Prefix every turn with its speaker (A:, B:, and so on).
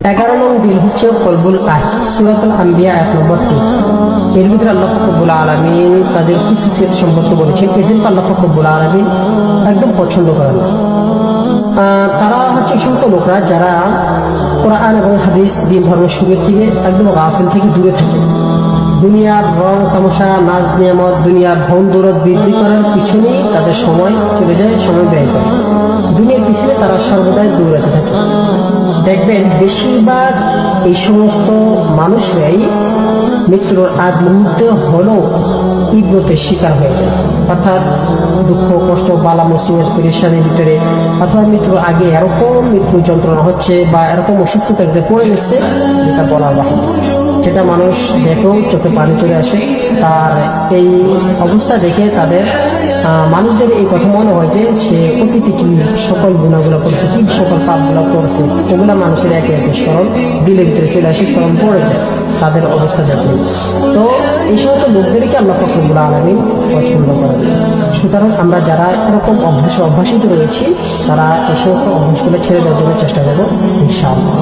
A: এগারো নং দিন হচ্ছে কলবুল আহ সুরাতুল আম্বিয়া এক নম্বর তিন। এর ভিতরে আল্লাহ ফকরবুল আলমিন তাদের খুশিসিয়ত সম্পর্কে বলেছেন এদেরকে আল্লাহ ফকরবুল আলমিন একদম পছন্দ করেন তারা হচ্ছে অসংখ্য লোকরা যারা কোরআন এবং হাদিস, দিন ধর্ম শুরু থেকে একদম গাফিল থেকে দূরে থাকে। দুনিয়ার রং তামাশা নাচ নিয়ামত, দুনিয়ার ধন দৌলত বৃদ্ধি করার পিছনেই তাদের সময় চলে যায়, সময় ব্যয় করে। দুনিয়ার পিছনে তারা সর্বদাই দৌড়াতে থাকে। দেখবেন বেশিরভাগ এই সমস্ত মানুষরাই মৃত্যুর আগ মুহূর্তে হলেও ইব্রতের শিকার হয়ে যায়। অর্থাৎ দুঃখ, কষ্ট, বালা, মুসিবত, পরিশানের ভিতরে অথবা মৃত্যুর আগে এরকম মৃত্যু যন্ত্রণা হচ্ছে বা এরকম অসুস্থতার ভিতরে পড়ে গেছে, যেটা বলার বাহিনী যেটা মানুষ দেখেও চোখে পানি চলে আসে আর এই অবস্থা দেখে তাদের মানুষদের এই কথা মনে হয় যে সে অতীতে কি সকল গুণাগুলো করছে, কি সকল পাপগুলো করছে ওগুলা মানুষের একে একে স্মরণ, দিলের ভিতরে চলে আসে, স্মরণ পড়ে যায়, তাদের অবস্থা যাতে। তো এই সমস্ত লোকদেরকে আল্লাহ ফকরবুল আলমিন পছন্দ করেন। সুতরাং আমরা যারা এরকম অভ্যাস অভ্যাসিত রয়েছি, তারা এই সমস্ত অভ্যাসগুলো ছেড়ে দেওয়ার জন্য চেষ্টা করব, ইনশাআল্লাহ।